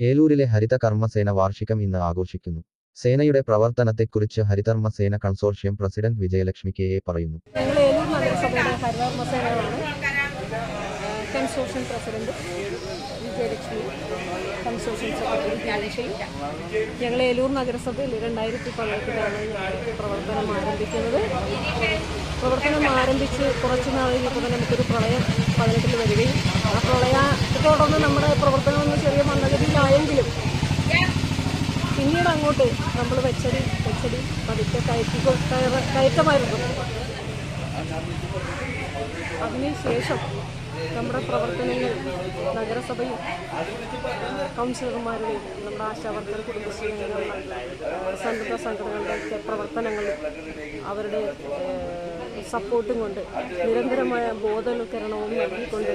ഏലൂരിലെ ഹരിത കർമ്മസേന വാർഷികം ഇന്ന് ആഘോഷിക്കുന്നു. സേനയുടെ പ്രവർത്തനത്തെക്കുറിച്ച് ഹരിതർമ്മസേന consortium president Vijayalakshmi K A പറയുന്നു. Consortium president Vijayalakshmi consortium secretary Jnaneshwari. ഞങ്ങൾ ഏലൂർ നഗരസഭയിൽ രണ്ടായിരത്തി പതിനെട്ടിലാണ് പ്രവർത്തനം ആരംഭിക്കുന്നത്. പ്രവർത്തനം ആരംഭിച്ച് കുറച്ച് നാളുകൾക്ക് നമുക്കൊരു പ്രളയം പതിനെട്ടിൽ വരികയും ആ പ്രളയത്തെ തുടർന്ന് നമ്മുടെ പ്രവർത്തനം ഒന്ന് ചെറിയ മന്ദഗതിയിലായെങ്കിലും പിന്നീട് അങ്ങോട്ട് നമ്മൾ വെച്ചടി വെച്ചടി പതുക്കെ കയറ്റി കയറ കയറ്റമായിരുന്നു. അതിനുശേഷം നമ്മുടെ പ്രവർത്തനങ്ങൾ നഗരസഭയും കൗൺസിലർമാരുടെയും നമ്മുടെ ആശാവർക്കർ കുടുംബശ്രീ സന്നദ്ധ സംഘടനകളുടെയൊക്കെ പ്രവർത്തനങ്ങളും അവരുടെ സപ്പോർട്ടും കൊണ്ട് നിരന്തരമായ ബോധവൽക്കരണവും നൽകിക്കൊണ്ട്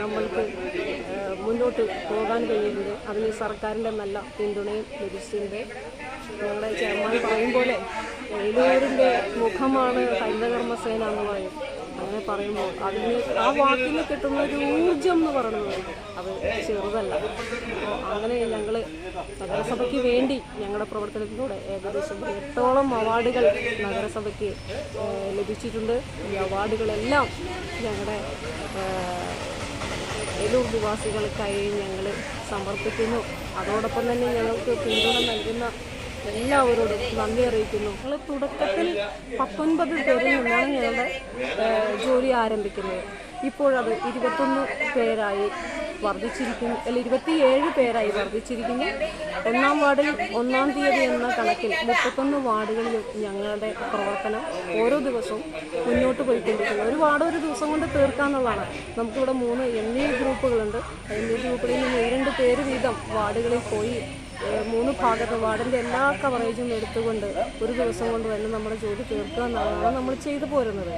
നമ്മൾക്ക് മുന്നോട്ട് പോകാൻ കഴിയുന്നത് അതിന് സർക്കാരിന്റെ നല്ല പിന്തുണയും ലഭിച്ചിട്ടുണ്ട്. ഞങ്ങളുടെ ചെയർമാൻ പറയും പോലെ ഏലൂരിന്റെ മുഖമാണ് ഹരിതകർമ്മസേന എന്ന് പറയും. അങ്ങനെ പറയുമ്പോൾ അതിന് ആ വാക്കിന് കിട്ടുന്ന ഒരു ഊർജം എന്ന് പറയുന്നത് അത് ചെറുതല്ല. അപ്പോൾ അങ്ങനെ ഞങ്ങൾ നഗരസഭയ്ക്ക് വേണ്ടി ഞങ്ങളുടെ പ്രവർത്തനത്തിലൂടെ ഏകദേശം എട്ടോളം അവാർഡുകൾ നഗരസഭയ്ക്ക് ലഭിച്ചിട്ടുണ്ട്. ഈ അവാർഡുകളെല്ലാം ഞങ്ങളുടെ ഏലൂർ നിവാസികൾക്കായി ഞങ്ങൾ സമർപ്പിക്കുന്നു? അതോടൊപ്പം തന്നെ ഞങ്ങൾക്ക് പിന്തുണ നൽകുന്ന എല്ലാവരോടും നന്ദി അറിയിക്കുന്നു. ഞങ്ങൾ തുടക്കത്തിൽ പത്തൊൻപത് പേരിൽ നിന്നാണ് ഞങ്ങളുടെ ജോലി ആരംഭിക്കുന്നത്. ഇപ്പോഴത് ഇരുപത്തൊന്ന് പേരായി വർദ്ധിച്ചിരിക്കുന്നു. അല്ല ഇരുപത്തിയേഴ് പേരായി വർദ്ധിച്ചിരിക്കുന്നു. ഒന്നാം വാർഡിൽ ഒന്നാം തീയതി എന്ന കണക്കിൽ മുപ്പത്തൊന്ന് വാർഡുകളിലും ഞങ്ങളുടെ പ്രവർത്തനം ഓരോ ദിവസവും മുന്നോട്ട് പോയിക്കൊണ്ടിരിക്കുന്നു. ഒരു വാർഡ് ഒരു ദിവസം കൊണ്ട് തീർക്കാന്നുള്ളതാണ് നമുക്കിവിടെ മൂന്ന് എം ഇ ഗ്രൂപ്പുകളുണ്ട്. എം ഇ ഗ്രൂപ്പുകളിൽ നിന്ന് രണ്ട് പേര് വീതം വാർഡുകളിൽ പോയി മൂന്ന് ഭാഗത്ത് വാർഡിന്റെ എല്ലാ കവറേജും എടുത്തുകൊണ്ട് ഒരു ദിവസം കൊണ്ട് തന്നെ നമ്മുടെ ജോലി തീർക്കുക എന്നുള്ളതാണ് നമ്മൾ ചെയ്തു പോരുന്നത്.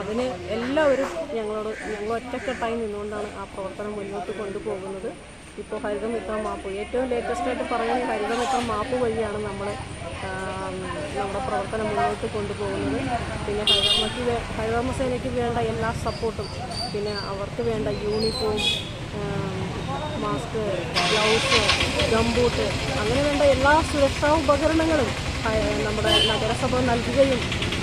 അതിന് എല്ലാവരും ഞങ്ങളോട് ഞങ്ങൾ ഒറ്റക്കെട്ടായി നിന്നുകൊണ്ടാണ് ആ പ്രവർത്തനം മുന്നോട്ട് കൊണ്ടുപോകുന്നത്. ഇപ്പോൾ ഹരിതമിത്ര മാപ്പ് ഏറ്റവും ലേറ്റസ്റ്റ് ആയിട്ട് പറയുന്നത് ഹരിതമിത്ര മാപ്പ് വഴിയാണ് നമ്മൾ നമ്മുടെ പ്രവർത്തനം മുന്നോട്ട് കൊണ്ടുപോകുന്നത്. പിന്നെ ഹരിതർമ്മയ്ക്ക് ഹരിതമസേനയ്ക്ക് വേണ്ട എല്ലാ സപ്പോർട്ടും പിന്നെ അവർക്ക് വേണ്ട യൂണിഫോം മാസ്ക് ഗ്ലൗസ് ഗംബൂട്ട് അങ്ങനെ വേണ്ട എല്ലാ സുരക്ഷാ ഉപകരണങ്ങളും നമ്മുടെ നഗരസഭ നൽകുകയും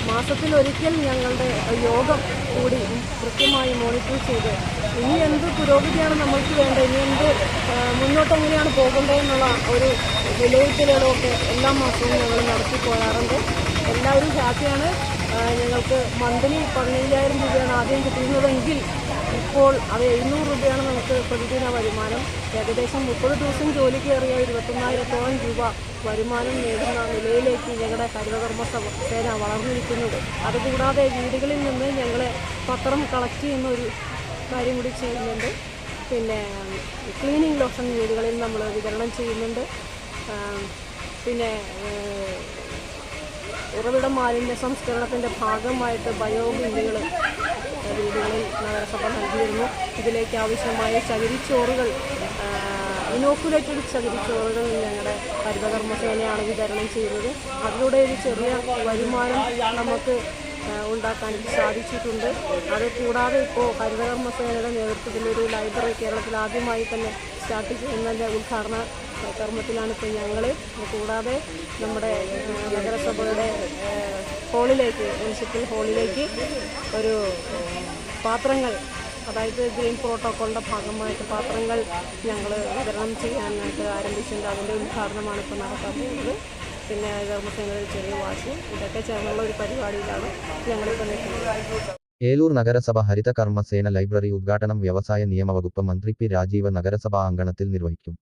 മാസത്തിലൊരിക്കൽ ഞങ്ങളുടെ യോഗം കൂടി കൃത്യമായി മോണിറ്റർ ചെയ്ത് ഇനി എന്ത് പുരോഗതിയാണ് നമ്മൾക്ക് വേണ്ടത്? ഇനി എന്ത് മുന്നോട്ട് എങ്ങനെയാണ് പോകേണ്ടതെന്നുള്ള ഒരു വിലയിരുത്തലുകളൊക്കെ എല്ലാ മാസവും ഞങ്ങൾ നടത്തി പോകാറുണ്ട് എല്ലാവരും ഹാപ്പിയാണ്. ഞങ്ങൾക്ക് മന്ത്ലി പതിനയ്യായിരം രൂപയാണ് ആദ്യം കിട്ടിയിരുന്നതെങ്കിൽ ഇപ്പോൾ അത് എഴുന്നൂറ് രൂപയാണ് നമുക്ക് പ്രതിദിന വരുമാനം. ഏകദേശം മുപ്പത് ദിവസം ജോലി കയറിയ ഇരുപത്തൊന്നായിരത്തോളം രൂപ വരുമാനം നേടുന്ന നിലയിലേക്ക് ഞങ്ങളുടെ ഹരിതകർമ്മ സേന വളർന്നിരിക്കുന്നത് അതുകൂടാതെ വീടുകളിൽ നിന്ന് ഞങ്ങൾ പത്രം കളക്ട് ചെയ്യുന്ന ഒരു കാര്യം കൂടി ചെയ്യുന്നുണ്ട്. പിന്നെ ക്ലീനിങ് ലോഷൻ വീടുകളിൽ നമ്മൾ വിതരണം ചെയ്യുന്നുണ്ട്. പിന്നെ ഉറവിട മാലിന്യ സംസ്കരണത്തിന്റെ ഭാഗമായിട്ട് ബയോബില്ലുകൾ വീടുകളിൽ നഗരസഭ നൽകിയിരുന്നു. ഇതിലേക്ക് ആവശ്യമായ ചകിരിച്ചോറുകൾ ഇനോക്കുലേറ്റഡ് ചകിരിച്ചോറുകൾ ഞങ്ങളുടെ ഹരിതകർമ്മസേനയാണ് വിതരണം ചെയ്യുന്നത്. അതിലൂടെ ഒരു ചെറിയ വരുമാനം നമുക്ക് ഉണ്ടാക്കാൻ സാധിച്ചിട്ടുണ്ട്. അത് കൂടാതെ ഇപ്പോൾ ഹരിതകർമ്മസേനയുടെ നേതൃത്വത്തിൽ ഒരു ലൈബ്രറി കേരളത്തിൽ ആദ്യമായി തന്നെ സ്റ്റാർട്ട് ചെയ്യുന്നതിന്റെ ഉദ്ഘാടന കർമ്മത്തിലാണ് ഇപ്പോൾ ഞങ്ങൾ കൂടാതെ നമ്മുടെ നഗരസഭയുടെ ഹോളിലേക്ക് മുനിസിപ്പൽ ഹോളിലേക്ക് ഒരു പാത്രങ്ങൾ അതായത് ഗ്രീൻ പ്രോട്ടോക്കോളിന്റെ ഭാഗമായിട്ട് പാത്രങ്ങൾ ഞങ്ങൾ വിതരണം ചെയ്യാനായിട്ട് ആരംഭിച്ചിട്ടുണ്ട്. അതിന്റെ ഉദ്ഘാടനമാണ് ഇപ്പോൾ നടക്കാൻ പോകുന്നത്. പിന്നെ ധർമ്മസേനയുടെ ചെറിയ വാശി ഇതൊക്കെ ചേർന്നുള്ള ഒരു പരിപാടിയിലാണ് ഞങ്ങളിപ്പോൾ നിൽക്കുന്നത്. ഏലൂർ നഗരസഭ ഹരിത കർമ്മസേന ലൈബ്രറി ഉദ്ഘാടനം വ്യവസായ നിയമവകുപ്പ് മന്ത്രി പി രാജീവ് നഗരസഭാ അങ്കണത്തിൽ നിർവഹിക്കും.